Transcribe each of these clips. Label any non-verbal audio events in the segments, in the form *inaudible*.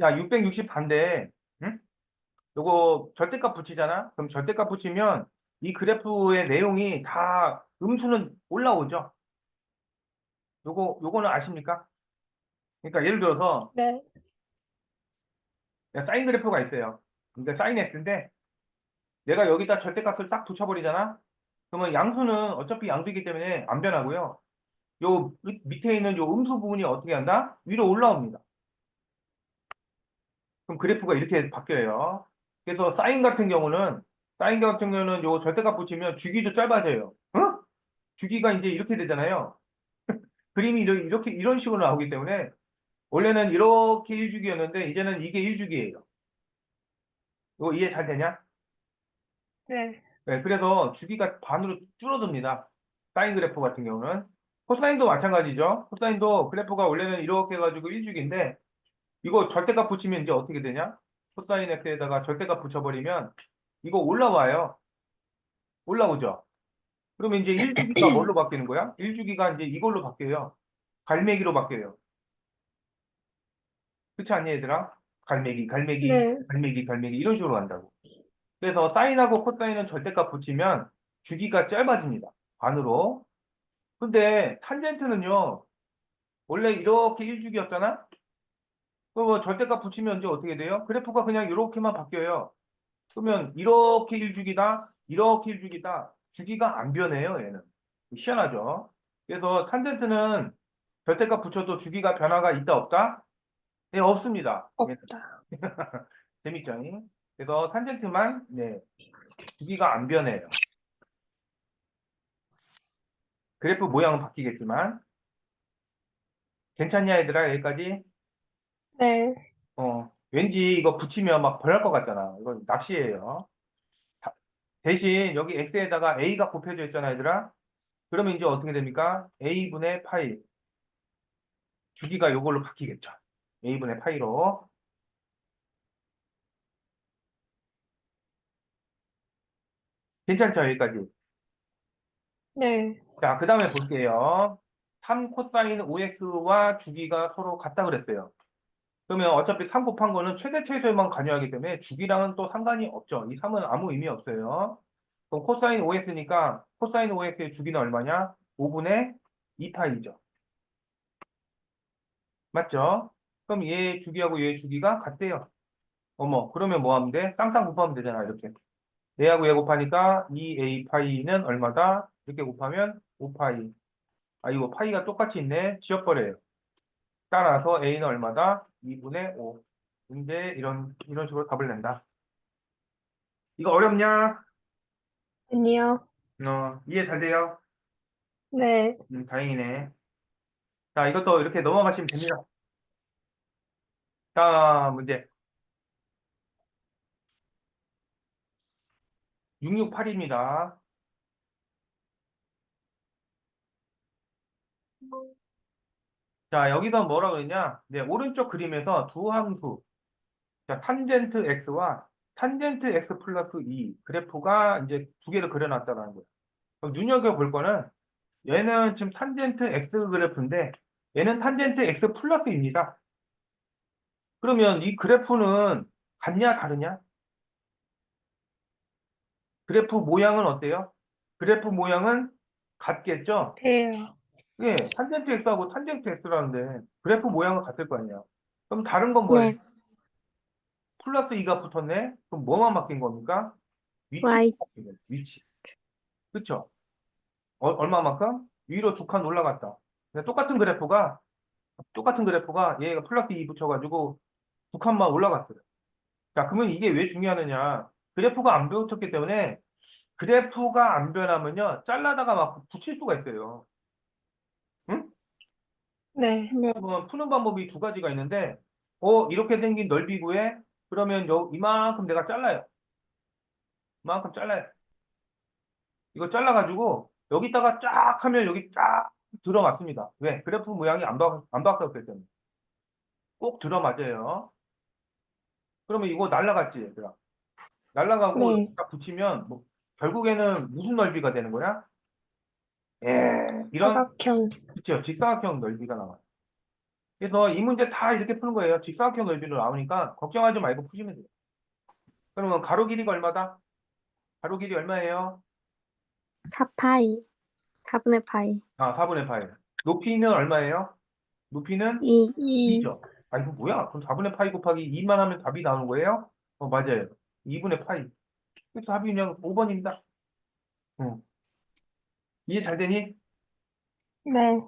야, 660 반대, 응? 요거 절대값 붙이잖아? 그럼 절대값 붙이면 이 그래프의 내용이 다 음수는 올라오죠? 요거, 요거는 아십니까? 그러니까 예를 들어서 네. 야, 사인 그래프가 있어요. 그러니까 사인 x인데 내가 여기다 절대값을 딱 붙여버리잖아? 그러면 양수는 어차피 양수이기 때문에 안 변하고요. 요 밑- 밑에 있는 요 음수 부분이 어떻게 한다? 위로 올라옵니다. 그럼 그래프가 이렇게 바뀌어요. 그래서 사인 같은 경우는 사인 같은 경우는 요 절대값 붙이면 주기도 짧아져요. 어? 주기가 이제 이렇게 되잖아요. *laughs* 그림이 이렇게 이런 식으로 나오기 때문에 원래는 이렇게 1주기였는데 이제는 이게 1주기예요. 이거 이해 잘 되냐? 네. 네, 그래서 주기가 반으로 줄어듭니다. 사인 그래프 같은 경우는. 코사인도 마찬가지죠. 코사인도 그래프가 원래는 이렇게 해가지고 1주기인데 이거 절대값 붙이면 이제 어떻게 되냐? 코사인 x에다가 절대값 붙여버리면 이거 올라와요. 올라오죠. 그러면 이제 1주기가 *clears throat* 뭘로 바뀌는 거야? 1주기가 이제 이걸로 바뀌어요. 갈매기로 바뀌어요. 그렇지 않니 얘들아? 갈매기, 갈매기, 네. 갈매기, 갈매기 이런 식으로 간다고. 그래서 사인하고 코사인은 절대값 붙이면 주기가 짧아집니다. 반으로. 근데 탄젠트는요. 원래 이렇게 1주기였잖아? 그럼 절대값 붙이면 이제 어떻게 돼요? 그래프가 그냥 이렇게만 바뀌어요. 그러면 이렇게 1주기다, 이렇게 1주기다. 주기가 안 변해요, 얘는. 희한하죠? 그래서 탄젠트는 절대값 붙여도 주기가 변화가 있다, 없다? 네, 없습니다. 없다. *laughs* 재밌죠? 그래서 탄젠트만 네 주기가 안 변해요. 그래프 모양은 바뀌겠지만 괜찮냐 얘들아 여기까지? 네. 어 왠지 이거 붙이면 막 변할 것 같잖아. 이건 낚시예요. 다- 대신 여기 x에다가 a가 곱해져 있잖아 얘들아. 그러면 이제 어떻게 됩니까? a분의 파이 주기가 이걸로 바뀌겠죠. a분의 파이로 괜찮죠 여기까지? 네. 자, 그 다음에 볼게요. 3 코사인 5x와 주기가 서로 같다 그랬어요. 그러면 어차피 3 곱한 거는 최대 최소에만 관여하기 때문에 주기랑은 또 상관이 없죠. 이 3은 아무 의미 없어요. 그럼 코사인 5x니까 코사인 5x의 주기는 얼마냐? 5분의 2파이죠. 맞죠? 그럼 얘의 주기하고 얘의 주기가 같대요. 어머, 그러면 뭐 하면 돼? 쌍쌍 곱하면 되잖아, 이렇게. 얘하고 얘 곱하니까 2a 파이는 얼마다? 이렇게 곱하면 5파이. 아, 이거 파이가 똑같이 있네. 지워버려요. 따라서 a는 얼마다? 2분의 5. 이제 이런, 이런 식으로 답을 낸다. 이거 어렵냐? 아니요. 어, 이해 잘 돼요? 네. 음, 다행이네. 자, 이것도 이렇게 넘어가시면 됩니다. 다음 문제. 668입니다. 자, 여기서 뭐라 그러냐? 네, 오른쪽 그림에서 두 함수. 자, 탄젠트 x와 탄젠트 x 플러스 2 그래프가 이제 두 개를 그려놨다는 거예요. 그럼 눈여겨볼 거는 얘는 지금 탄젠트 x 그래프인데 얘는 탄젠트 x 플러스 2입니다. 그러면 이 그래프는 같냐 다르냐? 그래프 모양은 어때요? 그래프 모양은 같겠죠? 돼요. 예, 탄젠트 x하고 탄젠트 x라는데 그래프 모양은 같을 거 아니에요. 그럼 다른 건 뭐예요? 네. 플러스 2가 붙었네? 그럼 뭐만 바뀐 겁니까? 위치. Y. 위치. 그쵸? 어, 얼마만큼? 위로 두 칸 올라갔다. 근데 똑같은 그래프가, 똑같은 그래프가 얘가 플러스 2 붙여가지고 두 칸만 올라갔어요. 자, 그러면 이게 왜 중요하느냐? 그래프가 안 붙었기 때문에 그래프가 안 변하면요. 잘라다가 막 붙일 수가 있어요. 네. 네. 그러면 푸는 방법이 두 가지가 있는데, 어, 이렇게 생긴 넓이 구해? 그러면 요, 이만큼 내가 잘라요. 이만큼 잘라요. 이거 잘라가지고, 여기다가 쫙 하면 여기 쫙 들어맞습니다. 왜? 그래프 모양이 안, 바, 안 바뀌었기 때문에. 꼭 들어맞아요. 그러면 이거 날라갔지, 얘들아. 날라가고, 네. 여기다 붙이면, 뭐, 결국에는 무슨 넓이가 되는 거야? 예, 이런, 사각형. 그쵸, 직사각형 넓이가 나와요. 그래서 이 문제 다 이렇게 푸는 거예요. 직사각형 넓이로 나오니까 걱정하지 말고 푸시면 돼요. 그러면 가로 길이가 얼마다? 가로 길이 얼마예요? 4파이. 4분의 파이. 아, 4분의 파이. 높이는 얼마예요? 높이는 2. 2. 2죠. 아, 이거 뭐야? 그럼 4분의 파이 곱하기 2만 하면 답이 나오는 거예요? 어, 맞아요. 2분의 파이. 그래서 답이 그냥 5번입니다. 응. 이해 잘 되니? 네.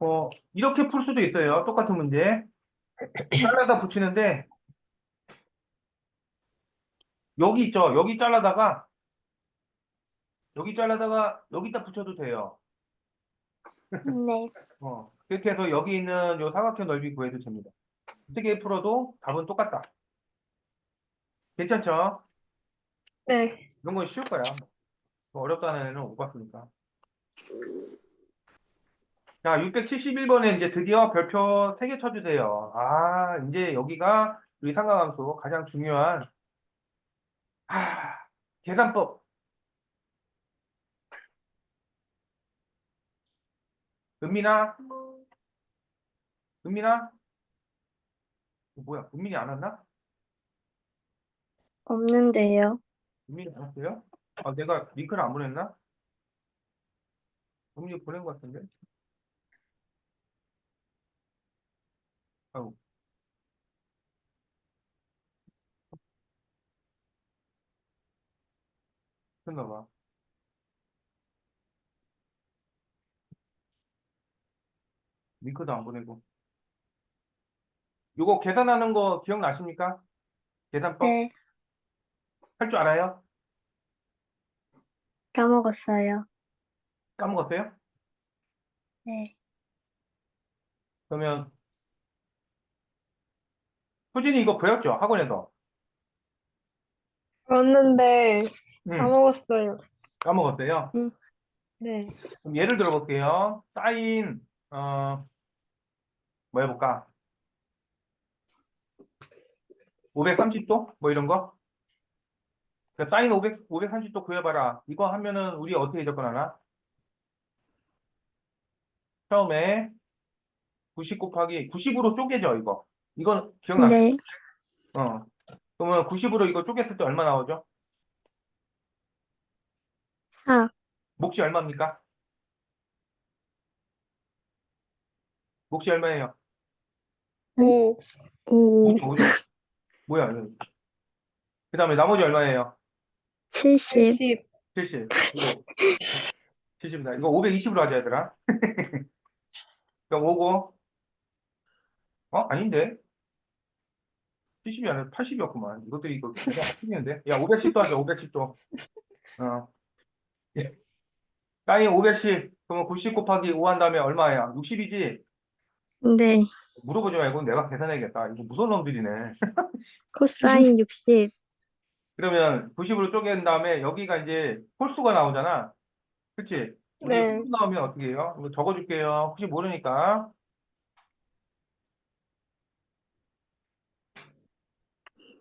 어, 이렇게 풀 수도 있어요. 똑같은 문제. 잘라다 붙이는데, 여기 있죠? 여기 잘라다가, 여기 잘라다가, 여기다 붙여도 돼요. 네. 어, 그렇게 해서 여기 있는 요 사각형 넓이 구해도 됩니다. 어떻게 풀어도 답은 똑같다. 괜찮죠? 네. 이런 건 쉬울 거야. 뭐 어렵다는 애는 못 봤으니까. 자, 671번에 이제 드디어 별표 3개 쳐주세요. 아, 이제 여기가 우리 삼각함수 가장 중요한, 아, 계산법. 은민아? 은민아? 어, 뭐야, 은민이 안 왔나? 없는데요. 은민이 안 왔어요? 아, 내가 링크를 안 보냈나? 은민이 보낸 것 같은데? 아우. 됐나 봐. 링크도 안 보내고. 요거 계산하는 거 기억나십니까? 계산법 네. 할 줄 알아요? 까먹었어요. 까먹었어요? 네. 그러면 소진이 이거 배웠죠? 학원에서. 그랬는데 응, 까먹었어요. 까먹었어요. 네. 그럼 예를 들어 볼게요. 사인 어, 뭐 해볼까? 530도? 뭐 이런 거? 그 사인 500, 530도 구해봐라. 이거 하면은 우리 어떻게 접근하나? 처음에 90 곱하기 90으로 쪼개져 이거. 이건 기억나? 네. 어. 그러면 90으로 이거 쪼갰을 때 얼마 나오죠? 4. 몫이 얼마입니까? 몫이 얼마예요? 5. 5. 몫이 뭐죠? 뭐야? 그 다음에 나머지 얼마예요? 70. 70. 70. 이거 70이다. 이거 520으로 하자, 얘들아. *laughs* 그럼 5고. 어? 아닌데? 70이 아니라 80이었구만. 이것도 이거 틀리는데? 야, 510도 하자, 510도. 어. 예. 사인 510. 그러면 90 곱하기 5 한 다음에 얼마야? 60이지? 네. 물어보지 말고 내가 계산해야겠다. 이거 무서운 놈들이네. *laughs* 코사인 60. 그러면 90으로 쪼갠 다음에 여기가 이제 홀수가 나오잖아. 그치? 우리 네. 나오면 어떻게 해요? 이거 적어줄게요. 혹시 모르니까.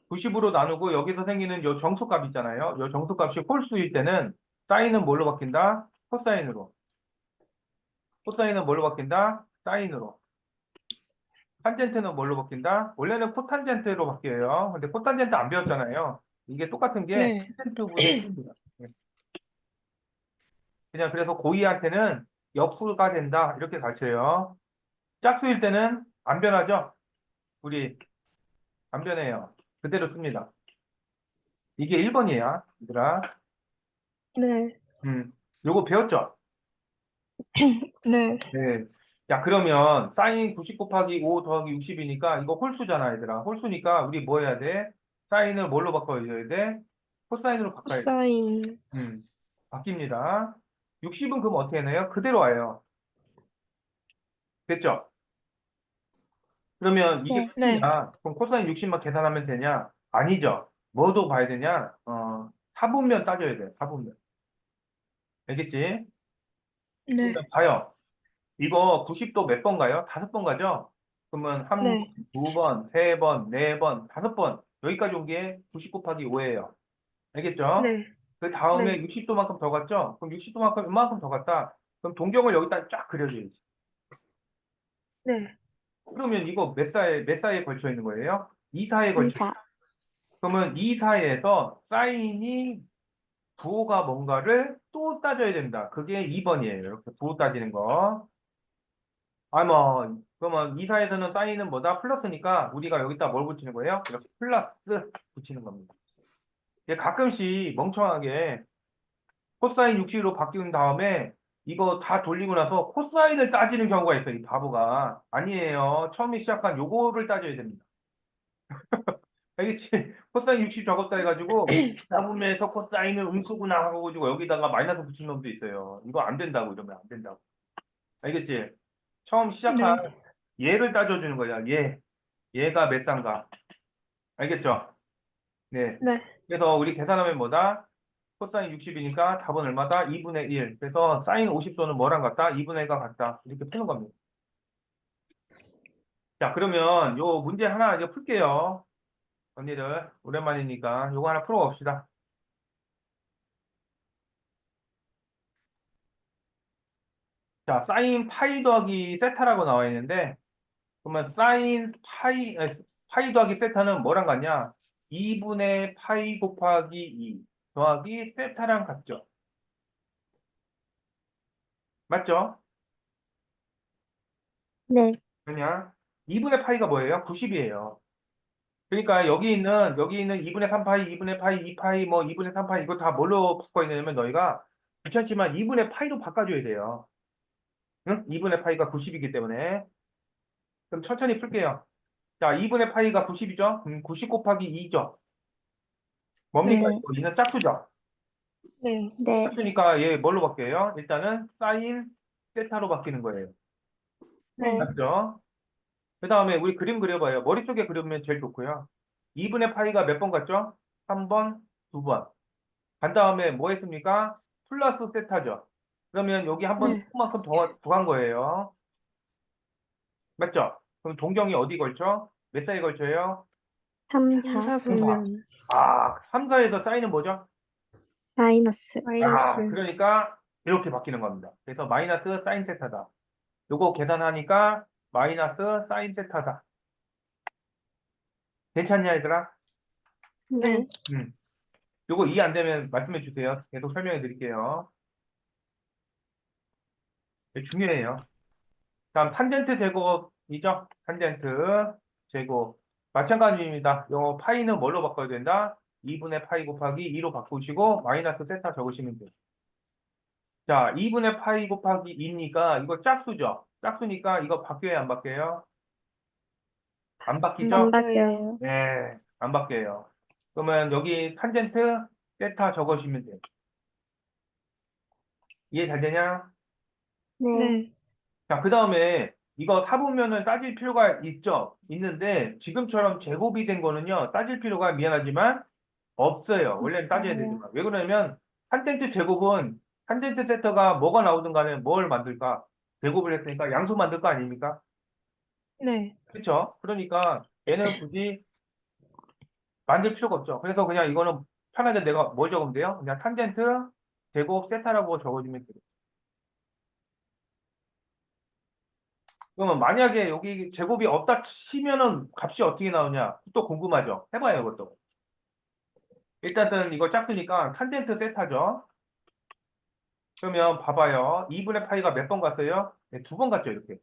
(90으로) 나누고 여기서 생기는 요 정수값 있잖아요. 요 정수값이 홀수일 때는 사인은 뭘로 바뀐다? 코사인으로. 코사인은 뭘로 바뀐다? 사인으로. 탄젠트는 뭘로 바뀐다? 원래는 코탄젠트로 바뀌어요. 근데 코탄젠트 안 배웠잖아요. 이게 똑같은 게 네. 힘들어요. 네. 그냥 그래서 고2한테는 역수가 된다 이렇게 가르쳐요. 짝수일 때는 안 변하죠? 우리 안 변해요. 그대로 씁니다. 이게 1번이야, 얘들아. 네. 음, 요거 배웠죠? *clears throat* 네. 네. 야, 그러면 사인 90 곱하기 5 더하기 60이니까 이거 홀수잖아, 얘들아. 홀수니까 우리 뭐 해야 돼? 사인을 뭘로 바꿔줘야 돼? 코사인으로 바꿔야 돼. 코사인. 음, 바뀝니다. 60은 그럼 어떻게 해내요? 그대로 와요. 됐죠? 그러면 이게 네. 끝이냐? 그럼 코사인 60만 계산하면 되냐? 아니죠. 뭐도 봐야 되냐? 어, 4분면 따져야 돼, 4분면. 알겠지? 네. 그러면 봐요. 이거 90도 몇 번 가요? 다섯 번 가죠? 그러면 한 네. 번, 두 번, 세 번, 네 번, 다섯 번. 여기까지 온 게 90 곱하기 5예요. 알겠죠? 네. 그 다음에 60도만큼 더 갔죠? 그럼 60도만큼 이만큼 더 갔다. 그럼 동경을 여기다 쫙 그려줘야지. 네. 그러면 이거 몇 사에, 몇 사이에 걸쳐 있는 거예요? 2사에 걸쳐 이사. 그러면 이 사이에서 사인이 부호가 뭔가를 또 따져야 된다. 그게 2번이에요. 이렇게 부호 따지는 거. 아, 뭐, 그러면 이 사이에서는 사인은 뭐다? 플러스니까 우리가 여기다 뭘 붙이는 거예요? 이렇게 플러스 붙이는 겁니다. 이게 가끔씩 멍청하게 코사인 60로 바뀐 다음에 이거 다 돌리고 나서 코사인을 따지는 경우가 있어요. 이 바보가. 아니에요. 처음에 시작한 요거를 따져야 됩니다. *laughs* 알겠지? 코사인 60 적었다 해가지고 잡음에서 코사인은 음수구나 하고 가지고 여기다가 마이너스 붙인 놈도 있어요. 이거 안 된다고 이러면 안 된다고. 알겠지? 처음 시작한 얘를 따져주는 거야. 얘. 얘가 몇 산가. 알겠죠? 네. 네. 그래서 우리 계산하면 뭐다? 코사인 60이니까 답은 얼마다? 2분의 1. 그래서 사인 50도는 뭐랑 같다? 2분의 1과 같다. 이렇게 푸는 겁니다. 자, 그러면 요 문제 하나 이제 풀게요. 언니들, 오랜만이니까 요거 하나 풀어봅시다. 자, 사인 파이 더하기 세타라고 나와 있는데, 그러면 사인 파이, 파이 더하기 세타는 뭐랑 같냐? 2분의 파이 곱하기 2 더하기 세타랑 같죠? 맞죠? 네. 그냥 2분의 파이가 뭐예요? 90이에요. 그러니까 여기 있는 여기 있는 2분의 3파이, 2분의 파이, 2파이, 뭐 2분의 3파이 이거 다 뭘로 바꿔 있냐면 너희가 귀찮지만 2분의 파이로 바꿔줘야 돼요. 응? 2분의 파이가 90이기 때문에 그럼 천천히 풀게요. 자, 2분의 파이가 90이죠? 그럼 90 곱하기 2죠? 뭡니까? 네. 이거? 얘는 짝수죠? 네. 네. 짝수니까 얘 뭘로 바뀌어요? 일단은 사인 세타로 바뀌는 거예요. 네. 맞죠? 그 다음에 우리 그림 그려봐요. 머릿속에 그려보면 제일 좋고요. 2분의 파이가 몇번 같죠? 3번, 2번. 간 다음에 뭐 했습니까? 플러스 세타죠. 그러면 여기 한 번 네. 만큼 더 더한 거예요. 맞죠? 그럼 동경이 어디 걸쳐? 몇 사이 걸쳐요? 3, 3, 4, 4 보면 아, 3, 4에서 사인은 뭐죠? 마이너스. 아, 마이너스. 그러니까 이렇게 바뀌는 겁니다. 그래서 마이너스 사인 세타다. 요거 계산하니까 마이너스 사인 세타다. 괜찮냐, 얘들아? 네. 음. 요거 이해 안 되면 말씀해 주세요. 계속 설명해 드릴게요. 중요해요. 다음 탄젠트 제곱 이죠? 탄젠트 제곱. 마찬가지입니다. 요 파이는 뭘로 바꿔야 된다? 2분의 파이 곱하기 2로 바꾸시고 마이너스 세타 적으시면 돼요. 자, 2분의 파이 곱하기 2니까 이거 짝수죠? 짝수니까 이거 바뀌어요, 안 바뀌어요? 안 바뀌죠? 안 바뀌어요. 네, 안 바뀌어요. 그러면 여기 탄젠트 세타 적으시면 돼요. 이해 잘 되냐? 네. 네. 자, 그 다음에 이거 사분면을 따질 필요가 있죠? 있는데 지금처럼 제곱이 된 거는요, 따질 필요가 미안하지만 없어요. 원래는 따져야 되지만. 왜 그러냐면 탄젠트 제곱은 탄젠트 세터가 뭐가 나오든 간에 뭘 만들까? 제곱을 했으니까 양수 만들 거 아닙니까? 네. 그렇죠? 그러니까 얘는 굳이 만들 필요가 없죠. 그래서 그냥 이거는 편하게 내가 뭘 적으면 돼요? 그냥 탄젠트 제곱 세타라고 적어주면 돼요. 그러면 만약에 여기 제곱이 없다 치면은 값이 어떻게 나오냐? 또 궁금하죠? 해봐요, 이것도. 일단은 이거 짝수니까 탄젠트 세타죠. 그러면 봐봐요. 2분의 파이가 몇 번 갔어요? 네, 두번 갔죠, 이렇게.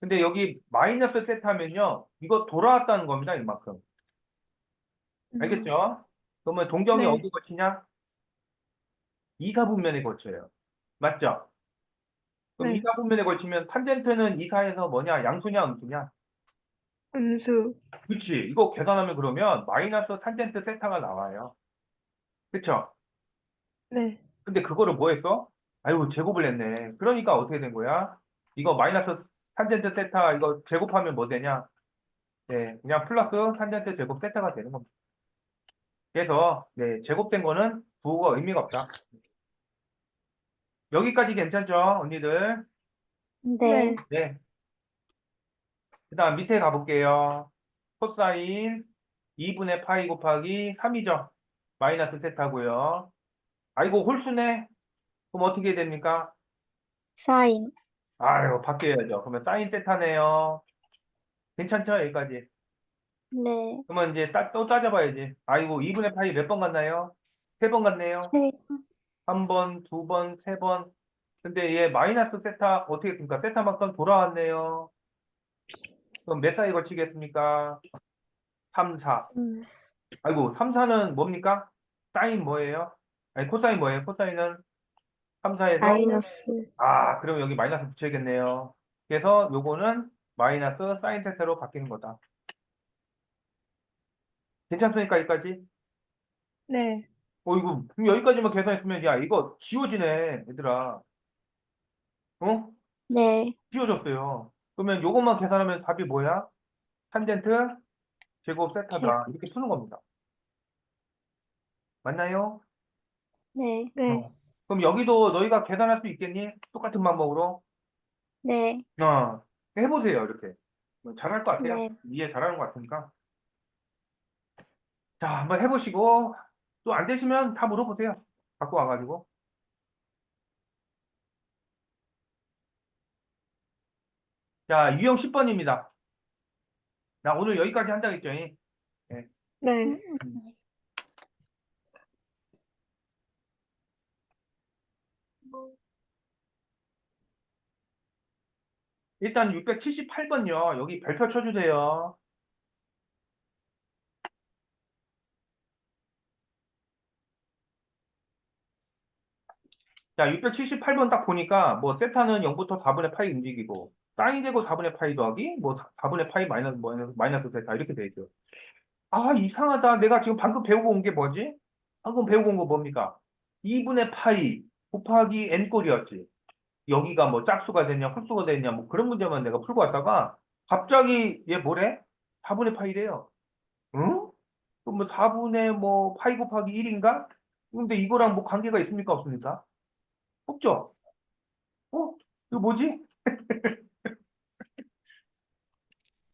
근데 여기 마이너스 세타면요. 이거 돌아왔다는 겁니다, 이만큼. 알겠죠? 그러면 동경이 네. 어디 거치냐? 이사분면에 거쳐요. 맞죠? 그럼 네. 이사분면에 걸치면 탄젠트는 이사에서 뭐냐? 양수냐, 음수냐? 음수. 그치. 이거 계산하면 그러면 마이너스 탄젠트 세타가 나와요. 그쵸? 네. 근데 그거를 뭐 했어? 아유, 제곱을 했네. 그러니까 어떻게 된 거야? 이거 마이너스 탄젠트 세타 이거 제곱하면 뭐 되냐? 네, 그냥 플러스 탄젠트 제곱 세타가 되는 겁니다. 그래서 네, 제곱된 거는 부호가 의미가 없다. 여기까지 괜찮죠, 언니들? 네. 네. 그 다음 밑에 가볼게요. 코사인 2분의 파이 곱하기 3이죠. 마이너스 세타고요. 아이고, 홀수네. 그럼 어떻게 됩니까? 사인. 아유, 바뀌어야죠. 그러면 사인 세타네요. 괜찮죠? 여기까지. 네. 그러면 이제 따, 또 따져봐야지. 아이고, 2분의 파이 몇 번 갔나요? 세 번 갔네요. 세, 한 번, 두 번, 세 번. 근데 얘 마이너스 세타 어떻게 됩니까? 세타만큼 돌아왔네요. 그럼 몇 사이 걸치겠습니까? 3, 4. 음, 아이고, 3, 4는 뭡니까? 사인 뭐예요? 아니, 코사인 뭐예요? 코사인은 3, 4에서 마이너스. 아, 그럼 여기 마이너스 붙여야겠네요. 그래서 요거는 마이너스 사인 세타로 바뀌는 거다. 괜찮습니까? 여기까지? 네. 어, 이거, 여기까지만 계산했으면, 야, 이거 지워지네, 얘들아. 어? 네. 지워졌어요. 그러면 요것만 계산하면 답이 뭐야? 탄젠트 제곱 세타다. 이렇게 푸는 겁니다. 맞나요? 네. 네. 어. 그럼 여기도 너희가 계산할 수 있겠니? 똑같은 방법으로? 네. 어, 해보세요, 이렇게. 뭐 잘할 것 같아요. 네. 이해 잘하는 것 같으니까. 자, 한번 해보시고, 또 안 되시면 다 물어보세요. 갖고 와가지고. 자, 유형 10번입니다. 나 오늘 여기까지 한다 했죠? 잉? 네. 일단 678번요. 여기 별표 쳐주세요. 자, 678번 딱 보니까 뭐 세타는 0부터 4분의 파이 움직이고 사인 제곱 4분의 파이 더하기 뭐 4분의 파이 마이너스 마이너스, 마이너스 세타 이렇게 돼 있죠. 아, 이상하다. 내가 지금 방금 배우고 온 게 뭐지? 방금 배우고 온 거 뭡니까? 2분의 파이 곱하기 n꼴이었지. 여기가 뭐 짝수가 됐냐, 홀수가 됐냐, 뭐 그런 문제만 내가 풀고 왔다가 갑자기 얘 뭐래? 4분의 파이래요. 응? 그럼 뭐 4분의 뭐 파이 곱하기 1인가? 근데 이거랑 뭐 관계가 있습니까, 없습니까? 없죠? 어? 이거 뭐지? *laughs*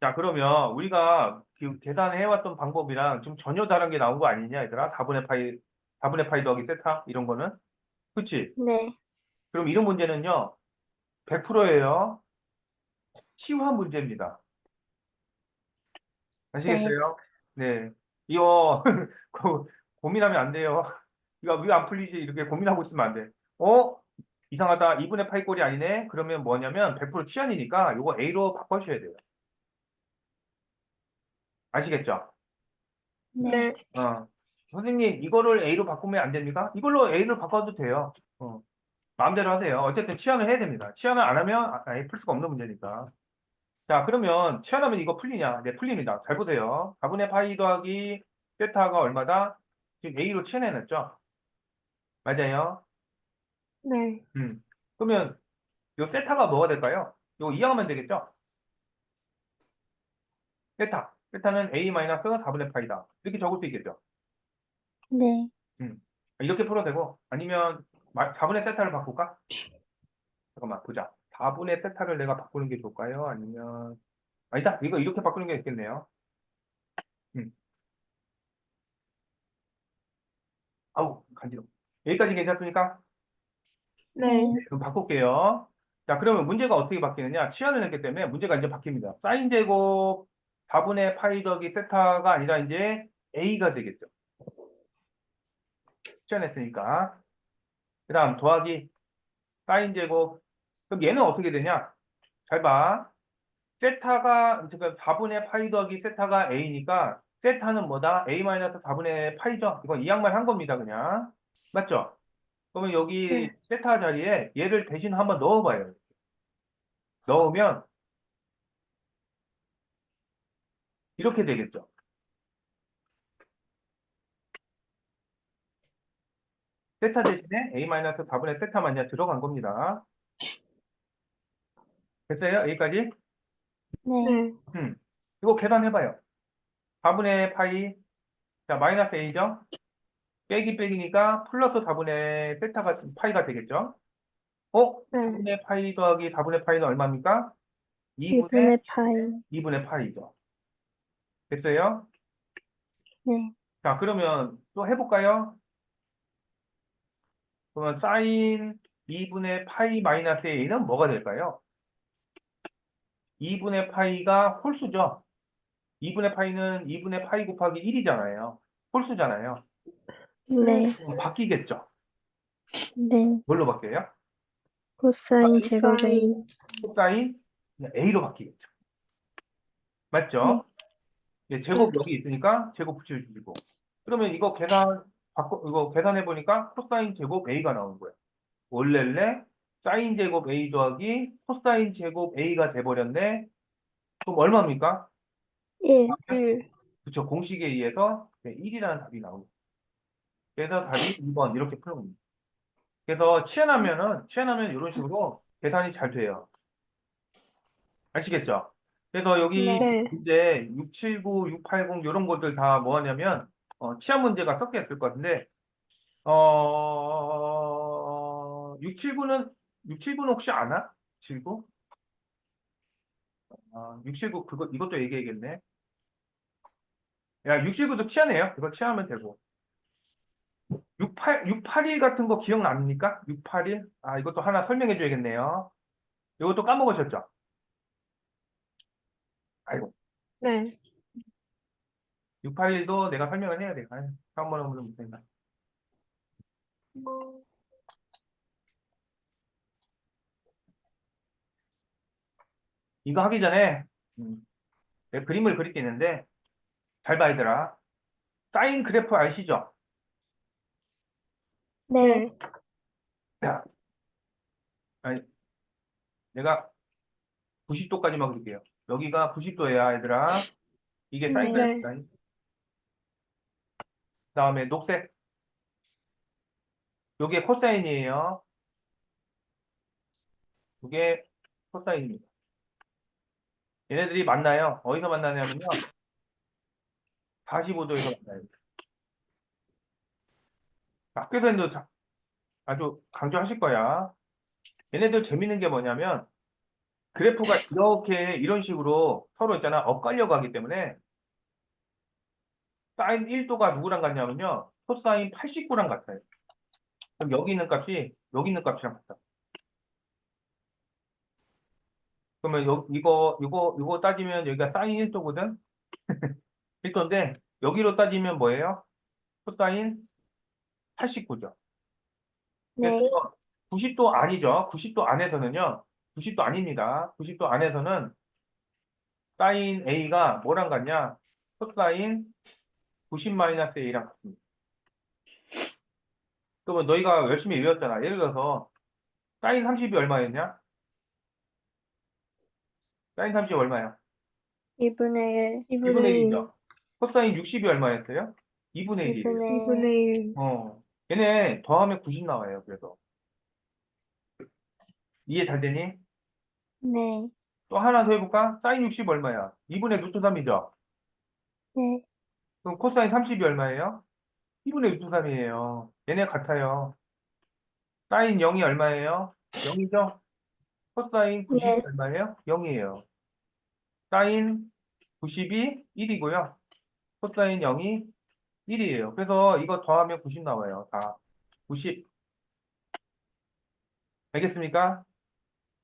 자, 그러면 우리가 그 계산해왔던 방법이랑 좀 전혀 다른 게 나온 거 아니냐, 얘들아? 4분의 파이, 4분의 파이 더하기 세타? 이런 거는? 그치? 네. 그럼 이런 문제는요, 100%예요. 치환 문제입니다. 아시겠어요? 네. 이거 *laughs* 고- 고민하면 안 돼요. 이거 왜 안 풀리지? 이렇게 고민하고 있으면 안 돼. 어? 이상하다. 2분의 파이 꼴이 아니네? 그러면 뭐냐면 100% 치환이니까 이거 A로 바꿔주셔야 돼요. 아시겠죠? 네. 어. 선생님, 이거를 A로 바꾸면 안 됩니까? 이걸로 A로 바꿔도 돼요. 어. 마음대로 하세요. 어쨌든 치환을 해야 됩니다. 치환을 안 하면 아- 아예 풀 수가 없는 문제니까. 자, 그러면 치환하면 이거 풀리냐? 네, 풀립니다. 잘 보세요. 4분의 파이 더하기 세타가 얼마다? 지금 A로 치환해놨죠? 맞아요. 네. 음. 그러면 요 세타가 뭐가 될까요? 요거 이항하면 되겠죠? 세타. 세타는 A 마이너스 4분의 파이다. 이렇게 적을 수 있겠죠? 네. 이렇게 풀어도 되고 아니면 마- 4분의 세타를 바꿀까? 잠깐만 보자. 4분의 세타를 내가 바꾸는 게 좋을까요? 아니면 아니다. 이거 이렇게 바꾸는 게 있겠네요. 음. 아우 간지러. 여기까지 괜찮습니까? 네. 바꿀게요. 자, 그러면 문제가 어떻게 바뀌느냐? 치환을 했기 때문에 문제가 이제 바뀝니다. 사인 제곱 4분의 파이 더하기 세타가 아니라 이제 A가 되겠죠. 치환했으니까. 그 다음 더하기 사인 제곱. 그럼 얘는 어떻게 되냐? 잘 봐. 세타가, 지금 4분의 파이 더하기 세타가 A니까 세타는 뭐다? A 마이너스 4분의 파이죠? 이건 이 양말 한 겁니다, 그냥. 맞죠? 그러면 여기 네. 세타 자리에 얘를 대신 한번 넣어봐요. 넣으면 이렇게 되겠죠. 세타 대신에 A-4분의 세타만 이제 들어간 겁니다. 됐어요? 여기까지? 네. 네. 음. 이거 계산해봐요. 4분의 파이, 자, 마이너스 A죠? 빼기 빼기니까 플러스 4분의 세타가, 파이가 되겠죠? 어? 네. 4분의 파이 더하기 4분의 파이는 얼마입니까? 2분의 2분의 파이. 2분의 파이죠. 됐어요? 네. 자, 그러면 또 해볼까요? 그러면 사인 2분의 파이 마이너스 A는 뭐가 될까요? 2분의 파이가 홀수죠. 2분의 파이는 2분의 파이 곱하기 1이잖아요. 홀수잖아요. 네. 그럼 바뀌겠죠. 네. 뭘로 바뀌어요? 코사인 제곱 A. 코사인. 코사인 그냥 A로 바뀌겠죠. 맞죠? 예, 제곱 여기 있으니까 제곱 붙여주시고. 그러면 이거 계산, 바꿔, 이거 계산해 보니까 코사인 제곱 A가 나오는 거예요. 원래래 사인 제곱 A 더하기 코사인 제곱 A가 돼버렸네. 그럼 얼마입니까? 1. 1. 그쵸. 공식에 의해서 1이라는 답이 나옵니다. 그래서 답이 2번 이렇게 겁니다. 그래서 치환하면은, 치환하면 이런 식으로 계산이 잘 돼요. 아시겠죠? 그래서 여기 네. 이제 679, 680 이런 것들 다 뭐 하냐면, 어, 치환 문제가 섞여 있을 것 같은데, 어, 679는, 679는 혹시 아나? 79? 아, 679, 그거, 이것도 얘기해야겠네. 야, 679도 치환해요. 이거 치환하면 되고. 68, 681 같은 거 기억납니까? 681? 아, 이것도 하나 설명해 줘야겠네요. 이것도 까먹으셨죠? 아이고, 네. 681도 내가 설명을 해야 돼. 다음 번은 오늘 못했나. 이거 하기 전에, 음, 내가 그림을 그릴 게 있는데, 잘 봐, 얘들아. 사인 그래프 아시죠? 네. 자, 아니, 내가 90도까지만 그릴게요. 여기가 90도야, 얘들아. 이게 사인 네. 그래프다. 다음에 녹색. 요게 코사인이에요. 요게 코사인입니다. 얘네들이 만나요. 어디서 만나냐면요. 45도에서 만나요. 학교에서도 자- 아주 강조하실 거야. 얘네들 재밌는 게 뭐냐면 그래프가 이렇게 이런 식으로 서로 있잖아 엇갈려 가기 때문에 사인 1도가 누구랑 같냐면요 코사인 89랑 같아요. 그럼 여기 있는 값이 여기 있는 값이랑 같다. 그러면 요, 이거 이거 이거 따지면 여기가 사인 1도거든. 1도인데 *laughs* 여기로 따지면 뭐예요? 코사인 89죠. 네. 그래서 90도 아니죠. 90도 안에서는요. 90도 아닙니다. 90도 안에서는 사인 A가 뭐랑 같냐? 코사인 90-A랑 같습니다. 그러면 너희가 열심히 외웠잖아. 예를 들어서 사인 30이 얼마였냐? 사인 30이 얼마야? 2분의 1. 2분의 1이죠. 코사인 60이 얼마였어요? 2분의 1이에요. 2분의 2분의 1. 어. 얘네 더하면 90 나와요. 그래서 이해 잘 되니? 네. 또 하나 더 해볼까? 사인 60 얼마야? 2분의 루트 3이죠? 네. 그럼 코사인 30이 얼마예요? 2분의 루트 3이에요. 얘네 같아요. 사인 0이 얼마예요? 0이죠? 코사인 90이 네. 얼마예요? 0이에요. 사인 90이 1이고요. 코사인 0이 1이에요. 그래서 이거 더하면 90 나와요. 다. 90. 알겠습니까?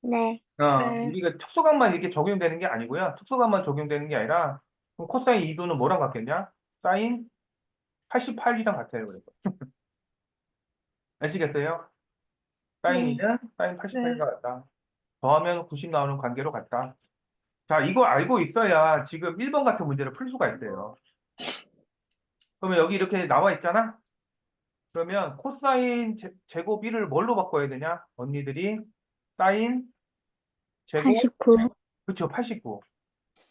네. 어, 네. 우리가 특수감만 이렇게 적용되는 게 아니고요. 특수감만 적용되는 게 아니라 그럼 코사인 2도는 뭐랑 같겠냐? 사인 88이랑 같아요. 그래서 *laughs* 아시겠어요? 사인 2는 사인 88과 같다. 더하면 90 나오는 관계로 같다. 자, 이거 알고 있어야 지금 1번 같은 문제를 풀 수가 있어요. 그러면 여기 이렇게 나와 있잖아? 그러면 코사인 제, 제곱 1을 뭘로 바꿔야 되냐? 언니들이 사인 제곱 89. 그쵸, 89.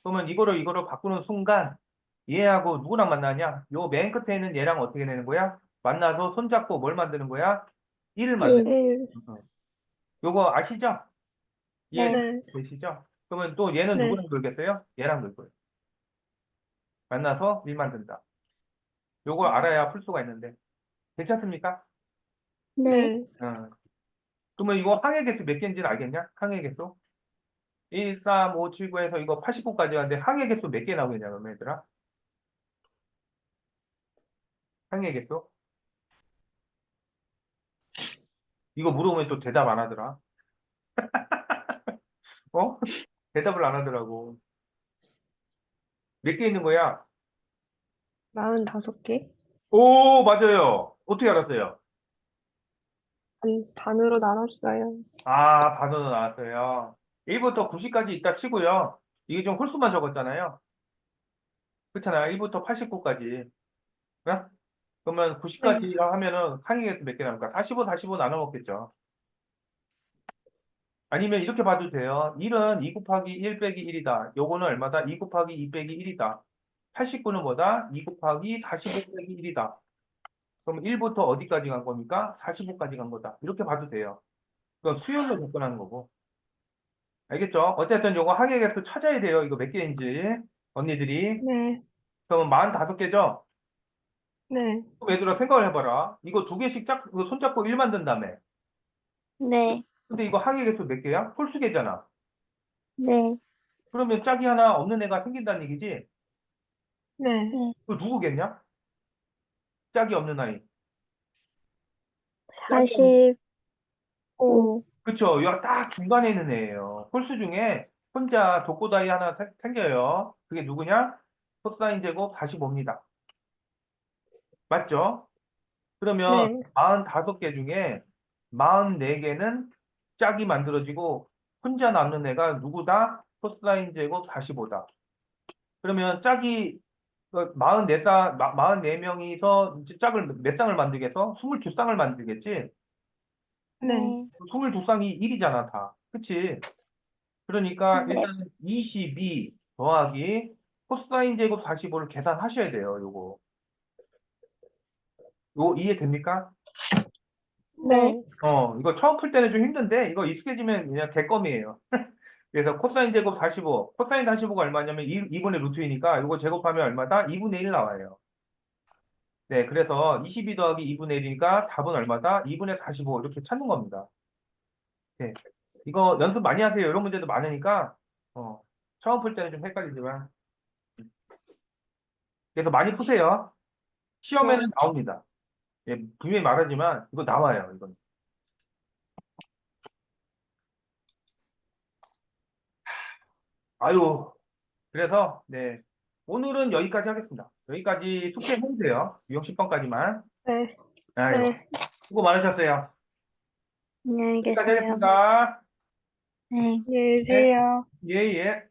그러면 이거를 이거를 바꾸는 순간 얘하고 누구랑 만나냐? 요 맨 끝에 있는 얘랑 어떻게 되는 거야? 만나서 손잡고 뭘 만드는 거야? 1을 만드는 1. 거야. 요거 아시죠? 이해 네. 되시죠? 그러면 또 얘는 네. 누구랑 놀겠어요? 얘랑 놀 거예요. 만나서 1 만든다. 요걸 알아야 풀 수가 있는데. 괜찮습니까? 네. 네. 어. 그러면 이거 항해 개수 몇 개인지는 알겠냐? 항해 개수? 1, 3, 5, 7, 9에서 이거 89까지 가는데 항해 개수 몇 개 나오겠냐, 그러면 얘들아? 항해 개수? 이거 물어보면 또 대답 안 하더라. *laughs* 어? 대답을 안 하더라고. 몇 개 있는 거야? 45개? 오, 맞아요. 어떻게 알았어요? 반, 반으로 나눴어요. 아, 반으로 나왔어요. 1부터 90까지 있다 치고요. 이게 좀 홀수만 적었잖아요. 그렇잖아요. 1부터 89까지. 그러면 90까지 하면은 항의에서 몇개 나올까? 45, 45 나눠 먹겠죠. 아니면 이렇게 봐도 돼요. 1은 2 곱하기 1 빼기 1이다. 요거는 얼마다? 2 곱하기 2 빼기 1이다. 89는 뭐다? 2 곱하기 45 빼기 1이다. 그럼 1부터 어디까지 간 겁니까? 45까지 간 거다. 이렇게 봐도 돼요. 그건 수열로 접근하는 거고. 알겠죠? 어쨌든 요거 항의계수 찾아야 돼요. 이거 몇 개인지. 언니들이. 네. 그러면 45개죠? 네. 그럼 얘들아 생각을 해봐라. 이거 두 개씩 짝, 손잡고 1 만든다며. 네. 근데 이거 항의계수 몇 개야? 홀수개잖아. 네. 그러면 짝이 하나 없는 애가 생긴다는 얘기지? 네. 그 누구겠냐? 짝이 없는 아이. 45. 그쵸. 요딱 중간에 있는 애예요. 홀수 중에 혼자 독고다이 하나 생- 생겨요. 그게 누구냐? 코사인 제곱 45입니다. 맞죠? 그러면 네. 45개 중에 44개는 짝이 만들어지고 혼자 남는 애가 누구다? 코사인 제곱 45다. 그러면 짝이 44쌍, 44명이서 짝을 몇 쌍을 만들겠어? 22쌍을 만들겠지? 네. 22쌍이 1이잖아, 다. 그치? 그러니까 네. 일단 22 더하기 코사인 제곱 45를 계산하셔야 돼요, 요거. 요거 이해됩니까? 네. 어, 이거 처음 풀 때는 좀 힘든데, 이거 익숙해지면 그냥 개껌이에요. *laughs* 그래서 코사인 제곱 45, 코사인 45가 얼마냐면 2, 2분의 루트 이니까 이거 제곱하면 얼마다? 2분의 1 나와요. 네, 그래서 22 더하기 2분의 1이니까 답은 얼마다? 2분의 45 이렇게 찾는 겁니다. 네, 이거 연습 많이 하세요. 이런 문제도 많으니까 어, 처음 풀 때는 좀 헷갈리지만 그래서 많이 푸세요. 시험에는 나옵니다. 예, 분명히 말하지만 이거 나와요. 이건. 아유, 그래서 네 오늘은 여기까지 하겠습니다. 여기까지 숙제 해주세요. 유형 10번까지만. 네. 아유, 네. 수고 많으셨어요. 안녕히 여기까지 계세요. 하겠습니다. 네. 안녕히 계세요. 예, 예.